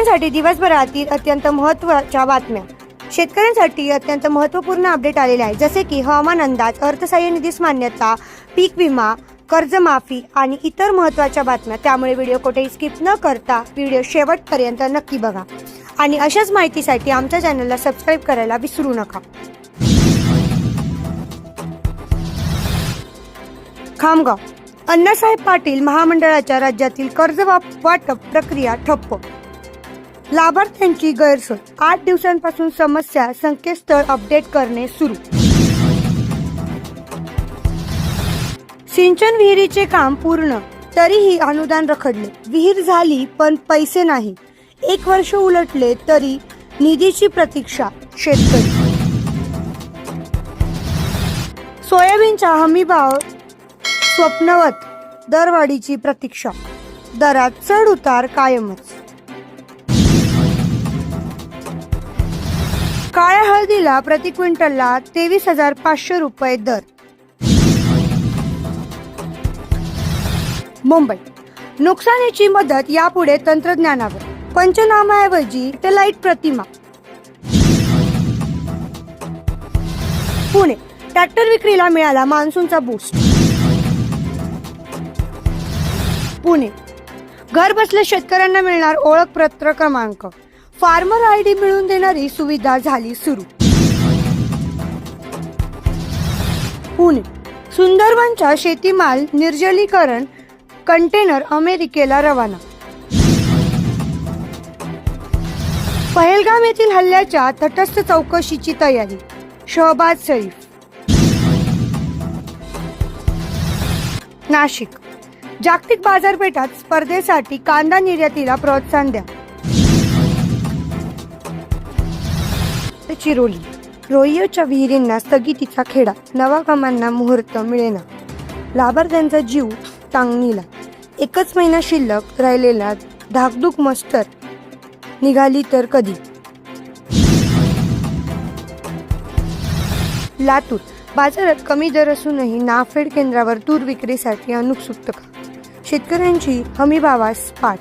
शेतकऱ्यांसाठी दिवसभरातील अत्यंत महत्त्वाच्या बातम्या. शेतकऱ्यांसाठी अत्यंत महत्त्वपूर्ण अपडेट आलेले आहे जसे की हवामान अंदाज अर्थसहाय्य निधीस मान्यता पीक विमा कर्जमाफी आणि इतर महत्त्वाच्या बातम्या. त्यामुळे व्हिडिओ कुठेही स्किप न करता व्हिडिओ शेवटपर्यंत नक्की बघा. आणि अशाच माहितीसाठी आमच्या चॅनलला सबस्क्राईब करायला विसरू नका. खामगाव. अण्णासाहेब पाटील महामंडळाच्या राज्यातील कर्ज वाटप प्रक्रिया ठप्प लाभार्थ्यांची गैरसोय. आठ दिवसांपासून समस्या संकेतस्थळ अपडेट करणे सुरू. सिंचन विहिरीचे काम पूर्ण तरीही अनुदान रखडले. विहीर झाली पण पैसे नाही. एक वर्ष उलटले तरी निधीची प्रतीक्षा शेतकरी. सोयाबीनचा हमीभाव स्वप्नवत दरवाढीची प्रतीक्षा. दरात चढ उतार कायमच. काळ्या हळदीला प्रति क्विंटलला तेवीस हजार पाचशे रुपये दर. मुंबई. नुकसानीची मदत यापुढे तंत्रज्ञानावर. पंचनामाऐवजी सॅटेलाइट प्रतिमा. पुणे. ट्रॅक्टर विक्रीला मिळाला मान्सूनचा बूस्ट पुणे. घर बसल्या शेतकऱ्यांना मिळणार ओळखपत्र क्रमांक. फार्मर आय डी मिळवून देणारी सुविधा झाली सुरू. पुणे सुंदरबनच्या शेतीमाल निर्जलीकरण कंटेनर अमेरिकेला रवाना. पहलगाम येथील हल्ल्याच्या तटस्थ चौकशीची तयारी शहबाज शरीफ. नाशिक जागतिक बाजारपेठात स्पर्धेसाठी कांदा निर्यातीला प्रोत्साहन द्या. चिरोली. रोहियोच्या विहिरींना स्थगितीचा खेडा नवाकामांना मुहूर्त मिळेना. लाभार्थ्यांचा जीव टांगणीला. एकच महिना शिल्लक राहिलेला धाकधूक मस्तर निघाली तर कधी? लातूर. बाजारात कमी दर असूनही नाफेड केंद्रावर तूर विक्रीसाठी अनुत्सुकता शेतकऱ्यांची हमीभावास पाठ.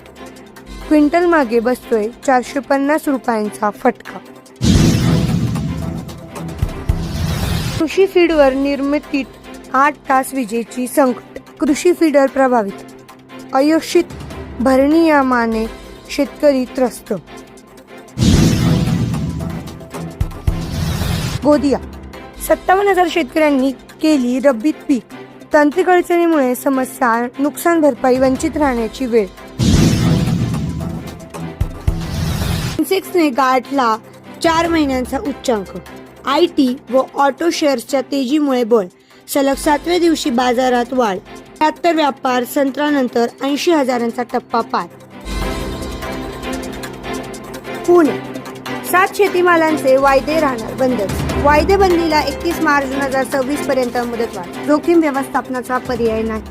क्विंटल मागे बसतोय चारशे पन्नास रुपयांचा फटका. कृषी फीडवर निर्मितीत आठ तास विजेची संकट. कृषी फीडर प्रभावित. अयोषित भरणीयमाने शेतकरी त्रस्त. गोदिया. सत्तावन्न हजार शेतकऱ्यांनी केली रब्बीत पीक. तांत्रिक अडचणीमुळे समस्या नुकसान भरपाई वंचित राहण्याची वेळ. सेन्सेक्सने गाठला चार महिन्यांचा उच्चांक. आय टी व ऑटो शेअर्सच्या तेजीमुळे बळ. सलग सातव्या दिवशी बाजारात वाढ. त्र्याहत्तर व्यापार संत्रानंतर ऐंशी हजारांचा टप्पा पार. पुणे. सात शेतीमालांचे वायदे राहणार बंद. वायदे बंदीला एकतीस मार्च दोन हजार सव्वीस पर्यंत मुदतवाढ जोखीम व्यवस्थापनाचा पर्याय नाही.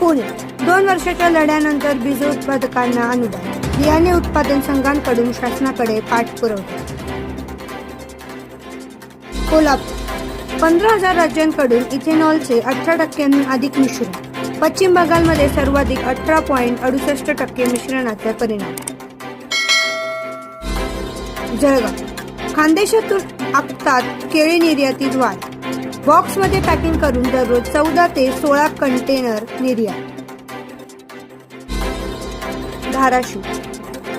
पुणे. दोन वर्षाच्या लढ्यानंतर बीज उत्पादकांना अनुदान. बियाणे उत्पादन संघांकडून शासनाकडे पाठपुरवठा कोल्हापूर. पंधरा हजार राज्यांकडून इथेनॉलचे अठरा टक्क्यांहून अधिक मिश्रण. पश्चिम बंगालमध्ये सर्वाधिक अठरा पॉईंट अडुसष्ट टक्के मिश्रणाचा परिणाम. जळगाव. खानदेशातून आखतात केळी निर्यातीत वाढ बॉक्समध्ये पॅकिंग करून दररोज चौदा ते सोळा कंटेनर निर्यात. धाराशिव.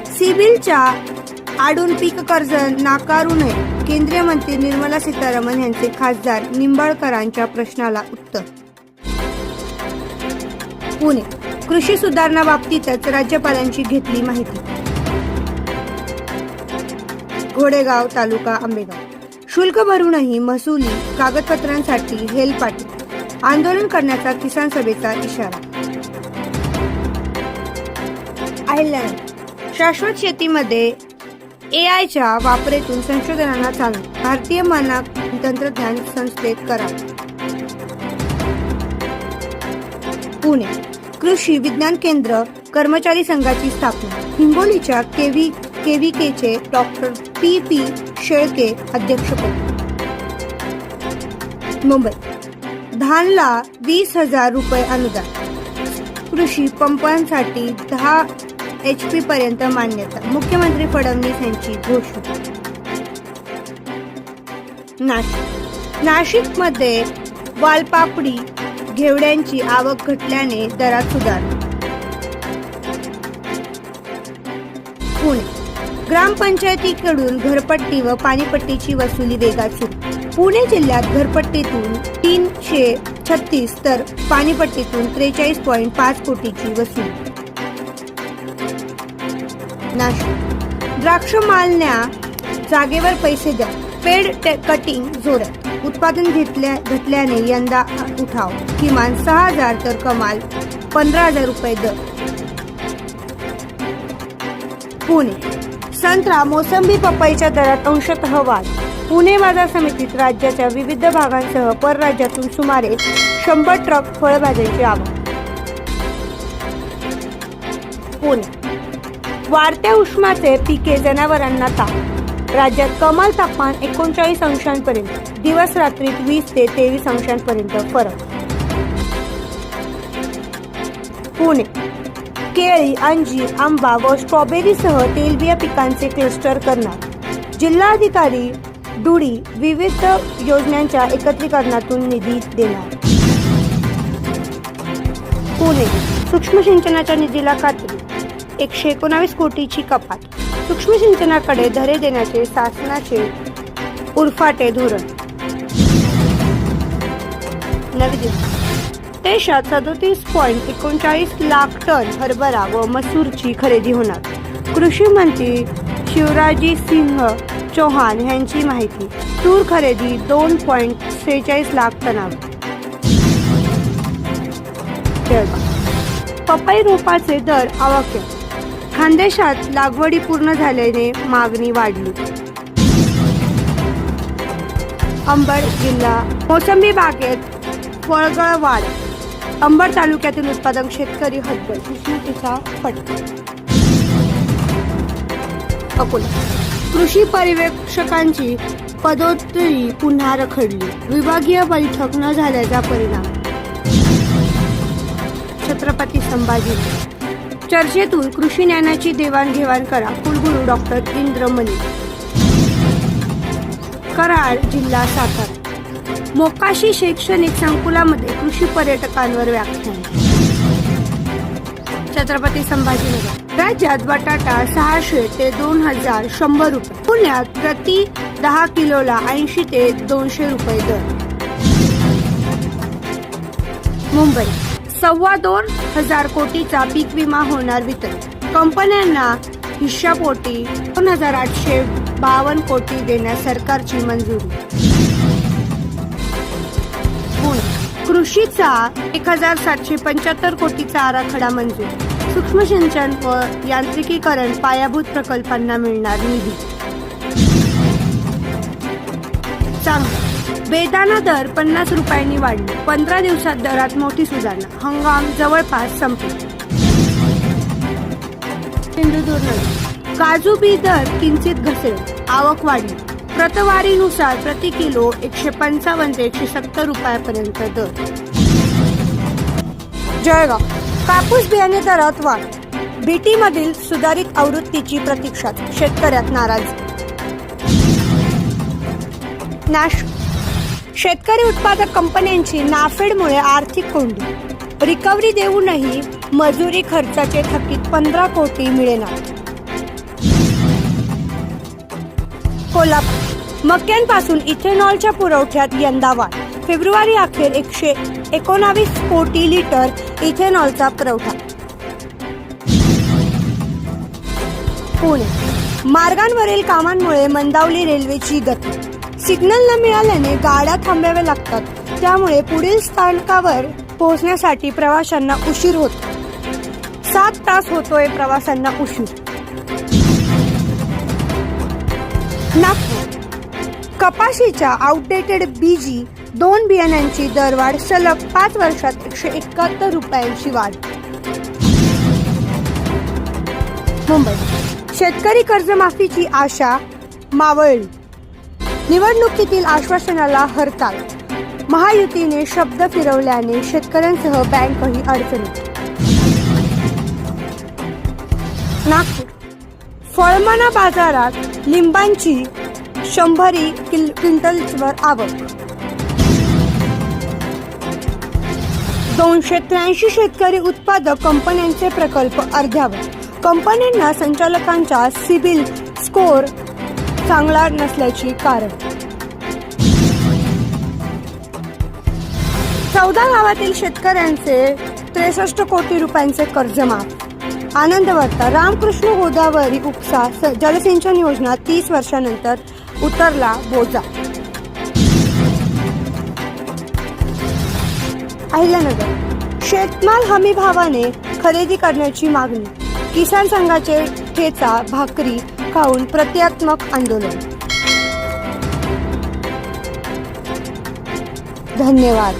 सिबिलच्या आडून पीक कर्ज नाकारू नये केंद्रीय मंत्री निर्मला सीतारामन यांचे खासदार निंबाळकरांच्या प्रश्नाला उत्तर. पुणे कृषी सुधारणा बाबतीतच राज्यपालांची घेतली माहिती. घोडेगाव तालुका आंबेगाव. शुल्क भरूनही महसुली कागदपत्रांसाठी हेलपाटी. आंदोलन करण्याचा किसान सभेचा इशारा. आयर्लंड शाश्वत शेतीमध्ये ए आयच्या वापरेतून संशोधनाला चालू भारतीय मानक तंत्रज्ञान संस्थेत करा पुणे कृषी विज्ञान केंद्र कर्मचारी संघाची स्थापना. हिंगोलीच्या केव्ही केचे डॉक्टर पी पी शेळके अध्यक्षपद. मुंबई धानला वीस हजार रुपये अनुदान. कृषी पंपांसाठी दहा एच पी पर्यंत मान्यता. मुख्यमंत्री फडणवीस यांची घोषणा. नाशिक. नाशिकमध्ये वालपापडी घेवड्यांची आवक घटल्याने दरात सुधारणा. पुणे. ग्रामपंचायतीकडून घरपट्टी व पाणीपट्टीची वसुली वेगात सुरू. पुणे जिल्ह्यात घरपट्टीतून तीनशे छत्तीस तर पाणीपट्टीतून त्रेचाळीस पॉईंट पाच कोटीची वसुली. नाशिक द्राक्ष मालण्या जागेवर पैसे द्या. पेड कटिंग जोरात उत्पादन घेतल्या घटल्याने यंदा उठाव. किमान सहा हजार तर कमाल पंधरा हजार रुपये दर. पुणे. संत्रा मोसंबी पपईच्या दरात अंशतः वाढ. पुणे बाजार समितीत राज्याच्या विविध भागांसह परराज्यातून सुमारे शंभर ट्रक फळभाज्यांची आवक. पुणे. वाढत्या उष्माचे पिके जनावरांना ताप. राज्यात कमाल तापमान एकोणचाळीस अंशांपर्यंत दिवस रात्रीत वीस ते तेवीस अंशांपर्यंत फरक. पुणे. केळी अंजीर आंबा व स्ट्रॉबेरीसह तेलबिया पिकांचे क्लस्टर करणार. जिल्हाधिकारी डुडी विविध योजनांच्या एकत्रीकरणातून निधी देणार. पुणे. सूक्ष्म सिंचनाच्या निधीला खात्री एकशे एकोणावीस कोटीची कपात. सूक्ष्म सिंचनाकडे धरे देण्याचे शासनाचे उरफाटे धोरण. नवी दिल्ली. देशात सदोतीस पॉईंट एकोणचाळीस लाख टन हरभरा व मसूरची खरेदी होणार. कृषी मंत्री शिवराजी सिंह चौहान यांची माहिती. तूर खरेदी दोन पॉईंट सेहेचाळीस लाख टनावर. जळगाव पपई रोपाचे दर आवाक्यात. खानदेशात लागवडी पूर्ण झाल्याने मागणी वाढली. अंबड जिल्हा मोसंबी बागेत फळगळ वाढ. अंबड तालुक्यातील उत्पादक शेतकरी हतबल उष्णतेचा फटका. अकोला. कृषी पर्यवेक्षकांची पदोत्तरी पुन्हा रखडली. विभागीय बैठक न झाल्याचा परिणाम. छत्रपती संभाजी चर्चेतून कृषी ज्ञानाची देवाणघेवाण करा. कुलगुरू डॉक्टर इंद्रमणी. कराड जिल्हा सातारा. मोकाशी शैक्षणिक संकुलामध्ये कृषी पर्यटकांवर व्याख्यान. छत्रपती संभाजीनगर. राज्यात बटाटा सहाशे ते दोन हजार शंभर रुपये. पुण्यात प्रति दहा किलोला ऐंशी ते दोनशे रुपये दर. मुंबई. सव्वा दोन हजार कोटीचा पीक विमा होणार वितरण. कंपन्यांना हिश्शापोटी दोन हजार आठशे बावन्न कोटी देण्यास सरकारची मंजुरी. कृषीचा एक हजार सातशे पंच्याहत्तर कोटीचा आराखडा मंजूर. सूक्ष्म सिंचन व यांत्रिकीकरण पायाभूत प्रकल्पांना मिळणार निधी. चांगलं. बेदाना दर पन्नास रुपयांनी वाढले. पंधरा दिवसात दरात मोठी सुधारणा हंगाम जवळपास संपला. सिंधुदुर्ग. काजू बी दर किंचित घसेल आवक वाढली. प्रतवारीनुसार प्रति किलो एकशे पंचावन्न ते एकशे सत्तर रुपयापर्यंत दर. जळगाव. कापूस बियाणे दरात वाढ. बीटी मधील सुधारित आवृत्तीची प्रतीक्षा. शेतकऱ्यात नाराज. नाश शेतकरी उत्पादक कंपन्यांची नाफेडमुळे आर्थिक कोंडी. रिकव्हरी देऊनही मजुरी खर्चाचे थकीत पंधरा कोटी मिळेना. कोल्हापूर. मक्यांपासून इथेनॉलच्या पुरवठ्यात यंदा वाढ. फेब्रुवारी अखेर एकशे एकोणावीस कोटी लिटर इथेनॉलचा पुरवठा. पुणे. मार्गांवरील कामांमुळे मंदावली रेल्वेची गती. सिग्नल न मिळाल्याने गाड्या थांबाव्या लागतात. त्यामुळे पुढील स्थानकावर पोहोचण्यासाठी प्रवाशांना उशीर होतो. सात तास होतोय प्रवाशांना उशीर. नागपूर. कपाशीच्या आउटडेटेड बीजी दोन बियाण्यांची दरवाढ सलग पाच वर्षात एकशे एकाहत्तर रुपयांची वाढ. मुंबई. शेतकरी कर्जमाफीची आशा मावळली. निवडणुकीतील आश्वासनाला हरताळ. महायुतीने शब्द फिरवल्याने शेतकऱ्यांसह बँकही अडचणीत. नागपूर. फळमणा बाजारात लिंबांची शंभरी किल क्विंटल्सवर आवक. दोनशे त्र्याऐंशी शेतकरी उत्पादक कंपन्यांचे प्रकल्प अर्ध्यावर. कंपन्यांना संचालकांचा सिबिल स्कोअर चांगला नसल्याची कारण. चौदा गावातील शेतकऱ्यांचे त्रेसष्ट कोटी रुपयांचे कर्ज माफ आनंद रामकृष्ण गोदावरी उपसा स- जलसिंचन योजना तीस वर्षानंतर उतरला बोजा. अहिल्यानगर शेतमाल हमी भावाने खरेदी करण्याची मागणी. किसान संघाचे ठेचा भाकरी खाऊन प्रत्यात्मक आंदोलन. धन्यवाद.